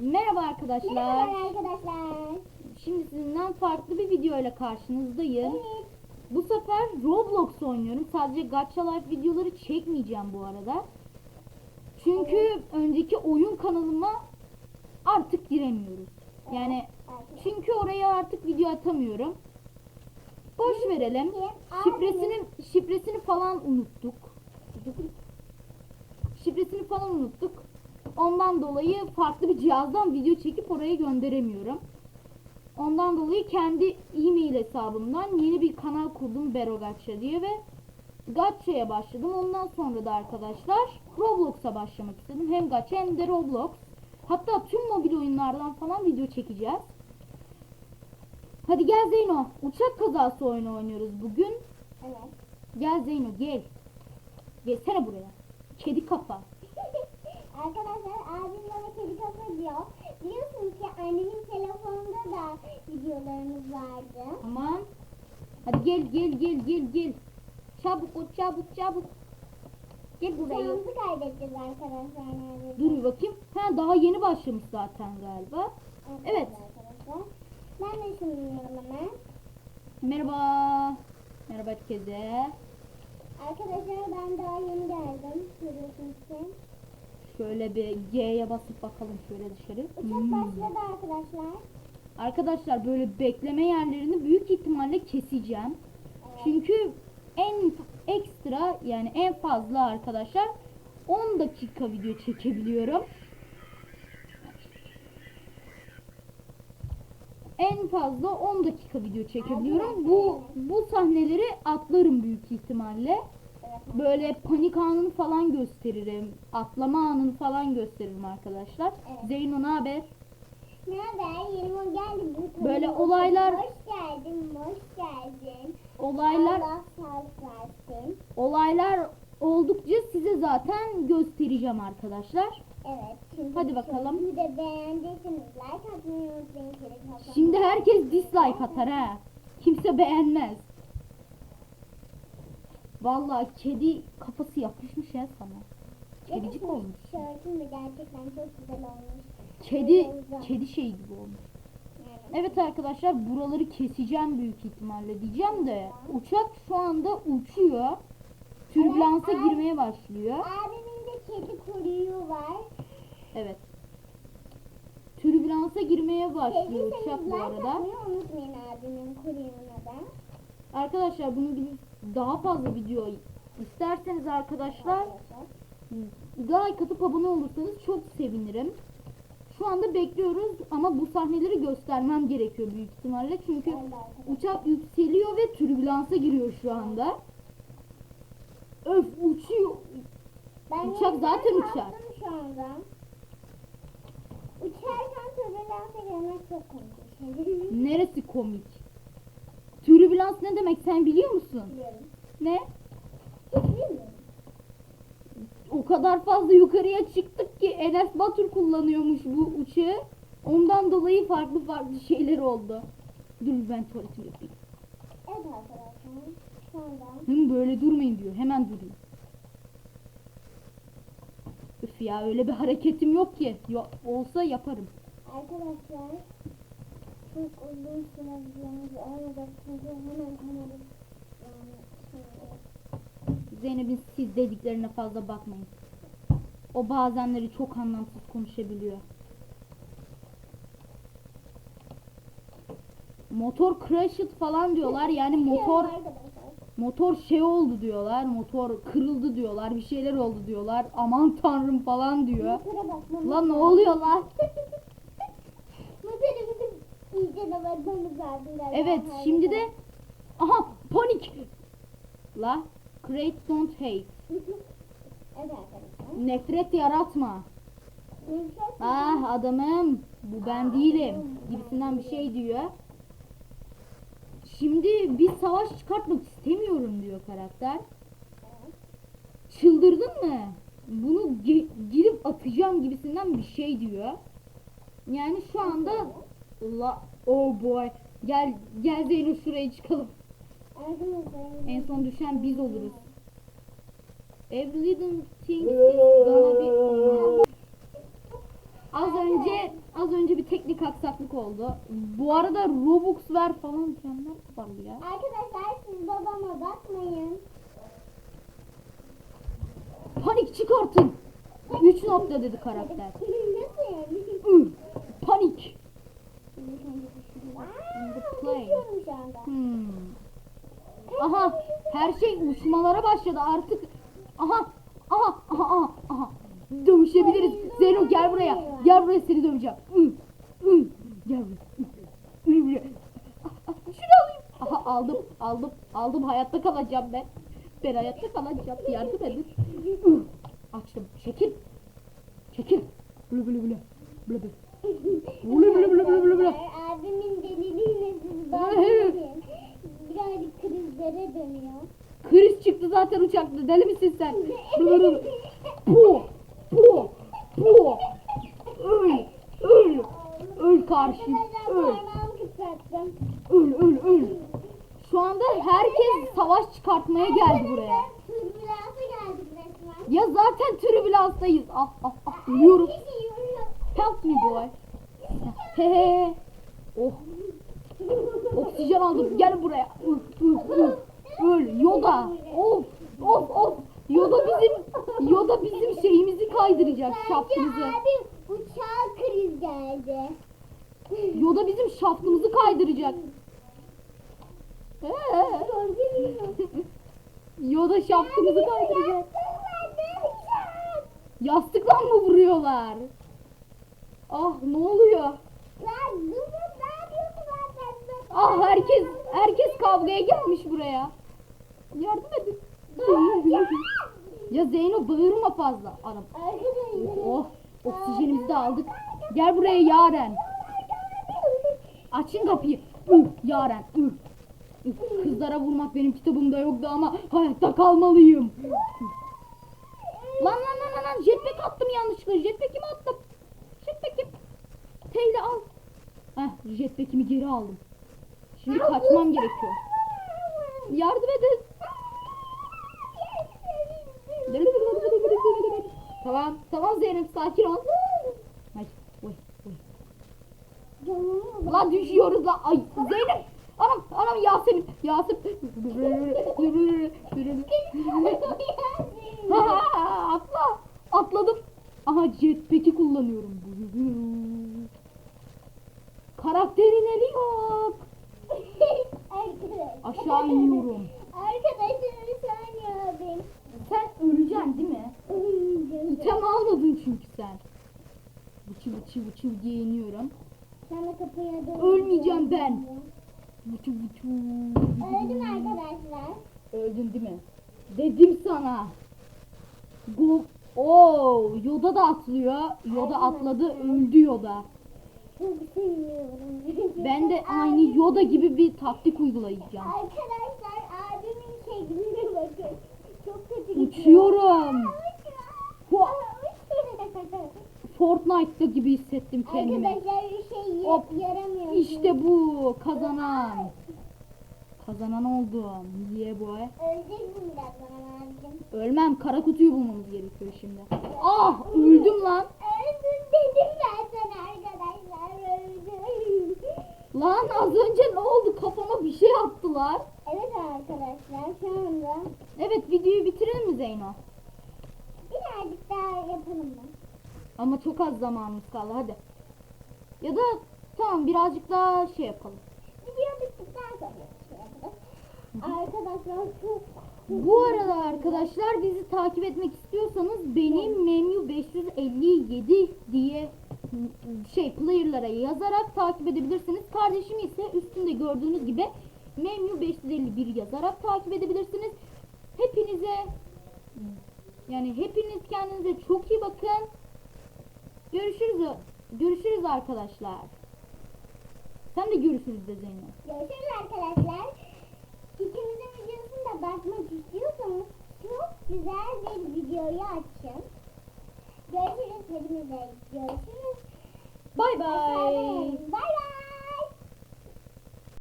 Merhaba arkadaşlar. Merhaba arkadaşlar. Şimdi sizinden farklı bir video ile karşınızdayım. Evet. Bu sefer Roblox oynuyorum. Sadece Gacha Life videoları çekmeyeceğim bu arada. Çünkü önceki oyun kanalıma artık giremiyoruz. Yani Arkadaşlar. çünkü oraya artık video atamıyorum. Boş verelim. Şifresini şifresini falan unuttuk. Şifresini falan unuttuk. Ondan dolayı farklı bir cihazdan video çekip oraya gönderemiyorum. Ondan dolayı kendi e-mail hesabımdan yeni bir kanal kurdum Bero Gacha diye ve Gacha'ya başladım. Ondan sonra da arkadaşlar Roblox'a başlamak istedim. Hem Gacha hem de Roblox. Hatta tüm mobil oyunlardan falan video çekeceğiz. Hadi gel Zeyno. Uçak kazası oyunu oynuyoruz bugün. Evet. Gel Zeyno gel. Gelsene buraya. Kedi kafa. Arkadaşlar abim bana kedi kafa diyor. Biliyorsunuz ki annemin telefonunda da videolarımız vardı. Tamam. Hadi gel gel gel gel gel. Çabuk ol çabuk çabuk. Gel buraya. Seansı kaydedeceğiz arkadaşlar neredeyse. Dur bir bakayım. Ha daha yeni başlamış zaten galiba. Evet. Arkadaşlar. Ben de ışınlanıyorum hemen. Merhaba. Merhaba herkese. Arkadaşlar ben daha yeni geldim. Görüyorsunuz ki. Şöyle bir G'ye basıp bakalım şöyle dışarı. Uçak Hmm. başladı arkadaşlar. Arkadaşlar böyle bekleme yerlerini büyük ihtimalle keseceğim. Evet. Çünkü en ekstra yani en fazla arkadaşlar 10 dakika video çekebiliyorum. En fazla 10 dakika video çekebiliyorum. Bu bu sahneleri atlarım büyük ihtimalle. Böyle panik anını falan gösteririm. Atlama anını falan gösteririm arkadaşlar. Evet. Zeyno ne haber? Ne haber? Yeni mi geldin? Bu Böyle olaylar- Hoş geldin, hoş geldin. Olaylar Allah sağlık versin. olaylar oldukça size zaten göstereceğim arkadaşlar. Evet. Şimdi Hadi bakalım. Bir de beğendiyseniz like atmayı unutmayın. Şimdi herkes dislike atar ha. Kimse beğenmez. Vallahi kedi kafası yapışmış ya sana. Kedicik Gerçekten olmuş. Tişörtüm de gerçekten çok güzel olmuş. Kedi kedi şey gibi olmuş. Evet arkadaşlar buraları keseceğim büyük ihtimalle diyeceğim de uçak şu anda uçuyor. Türbülansa Evet, girmeye başlıyor. Abimin de kedi kuyruğu var. Evet. Türbülansa girmeye başlıyor Sevdiyseniz uçak bu arada. unutmayın abimin kuyruğuna da. Arkadaşlar bunun gibi daha fazla video isterseniz arkadaşlar like atıp abone olursanız çok sevinirim. Şu anda bekliyoruz ama bu sahneleri göstermem gerekiyor büyük ihtimalle. Çünkü uçak yükseliyor ve türbülansa giriyor şu anda. Öf uçuyor. Ben Uçak zaten uçar. Şu anda. Uçarken türbülansa girmek çok komik. Neresi komik? Türbülans ne demek sen biliyor musun? Biliyorum. Ne? Hiç bilmiyorum. O kadar fazla yukarıya çıktık ki Enes Batur kullanıyormuş bu uçağı. Ondan dolayı farklı farklı şeyler oldu. Dur ben tuvaletimi yapayım. Evet arkadaşlar. Şu anda. Hı, böyle durmayın diyor. Hemen duruyor. Üf ya öyle bir hareketim yok ki. Yo, olsa yaparım. Arkadaşlar. Çok uzun çünkü hemen yani Zeynep'in siz dediklerine fazla bakmayın. O bazenleri çok anlamsız konuşabiliyor. Motor crashed falan diyorlar. Yani motor motor şey oldu diyorlar. Motor kırıldı diyorlar. Bir şeyler oldu diyorlar. Aman tanrım falan diyor. Lan ne oluyor lan? Motora bizim iyice de bakmamız lazım. galiba. Evet şimdi de aha panik. La create don't hate. Nefret yaratma. Ah adamım bu ben değilim gibisinden bir şey diyor. Şimdi bir savaş çıkartmak istemiyorum diyor karakter. Çıldırdın mı? Bunu girip atacağım gibisinden bir şey diyor. Yani şu anda la oh boy gel gel Zeyno şuraya çıkalım. En son düşen biz oluruz. Every little thing gonna be Az önce az önce bir teknik aksaklık oldu. Bu arada Robux ver falan diyenler var ya. Arkadaşlar siz babama bakmayın. Panik çıkartın. 3 nokta dedi karakter. Panik. Aa, play. uçuyorum şu anda. Hmm. Aha her şey uçmalara başladı artık. Aha aha aha aha. aha. Dövüşebiliriz. Zeyno gel buraya. Gel buraya seni döveceğim. Gel buraya. Şunu alayım. Aha aldım aldım aldım hayatta kalacağım ben. Ben hayatta kalacağım. Yardım edin. Açtım. Çekil. Çekil. Blı blı blı. Blı blı. Blı blı blı blı blı blı. Birazcık krizlere dönüyor. Kriz çıktı zaten uçakta. Deli misin sen? Pu. Pu. Pu. Öl. Öl. Öl karşı. Öl. Öl öl öl. Şu anda herkes savaş çıkartmaya geldi buraya. Ya zaten tribülanstayız. Ah ah ah ölüyorum. Help me boy. He he. Oh oksijen aldım. Gel buraya. Öl öl Yoda. Of of of. Yoda bizim Yoda bizim şeyimizi kaydıracak Bence şaftımızı. abi uçağa kriz geldi. Yoda bizim şaftımızı kaydıracak. Ee, Yoda şaftımızı kaydıracak. Yastıkla mı vuruyorlar? Ah ne oluyor? Lan dur ne yapıyorsun lan sen? Ah herkes herkes kavgaya gelmiş buraya. Yardım edin. ya Zeyno bağırma fazla. Arkadaşlar. Oh oksijenimizi de aldık. Gel buraya Yaren. Açın kapıyı. Üh, Yaren. Üh, Kızlara vurmak benim kitabımda yoktu ama hayatta kalmalıyım. Lan lan lan lan lan jetpack attım yanlışlıkla. Jetpack'imi attım. Jetpack'im. Teyle al. Heh jetpack'imi geri aldım. Şimdi kaçmam gerekiyor. Yardım edin. Tamam, tamam Zeynep sakin ol. Hadi, oy, oy. Canımı La düşüyoruz la. Ay Zeynep. Anam, anam Yasemin, Yasemin. Atla, atladım. Aha jetpack'i kullanıyorum. Karakterin eli yok. Arkadaşlar. Aşağı iniyorum. Arkadaşlar bir saniye abim. Sen öleceksin değil mi? İtem almadın çünkü sen. Vıçı vıçı vıçı diye iniyorum. Sana kapıya dön. Ölmeyeceğim ben. Vıçı vıçı. Öldüm arkadaşlar. Öldün değil mi? Dedim sana. Go. Oo, Yoda da atlıyor. Yoda atladı, öldü Yoda. Çok seviyorum. Ben de aynı Yoda gibi bir taktik uygulayacağım. Arkadaşlar abimin şekline bakın. Çok kötü gidiyor. Uçuyorum. Fortnite'da gibi hissettim kendimi. bir şey Hop. yaramıyor. İşte bu kazanan. Kazanan oldum. Yeah boy. Öleceksin birazdan abicim. Ölmem. Kara kutuyu bulmamız gerekiyor şimdi. Ah öldüm lan. Öldüm dedim ben sana arkadaşlar. Öldüm. Lan az önce ne oldu? Kafama bir şey attılar. Evet arkadaşlar şu anda Evet videoyu bitirelim mi Zeyno? birazcık daha yapalım mı? Ama çok az zamanımız kaldı hadi. Ya da tamam birazcık daha şey yapalım. Video bittikten sonra şey yapalım. Arkadaşlar çok Bu arada arkadaşlar bizi takip etmek istiyorsanız benim menu 557 diye şey player'lara yazarak takip edebilirsiniz. Kardeşim ise üstünde gördüğünüz gibi menu 551 yazarak takip edebilirsiniz. Hepinize yani hepiniz kendinize çok iyi bakın. Görüşürüz. Görüşürüz arkadaşlar. Sen de görüşürüz de Zeynep. Görüşürüz arkadaşlar. İkimizin videosunu da bakmak istiyorsanız çok güzel bir videoyu açın. Görüşürüz hepinize. Görüşürüz. Bay bay. Bay bay.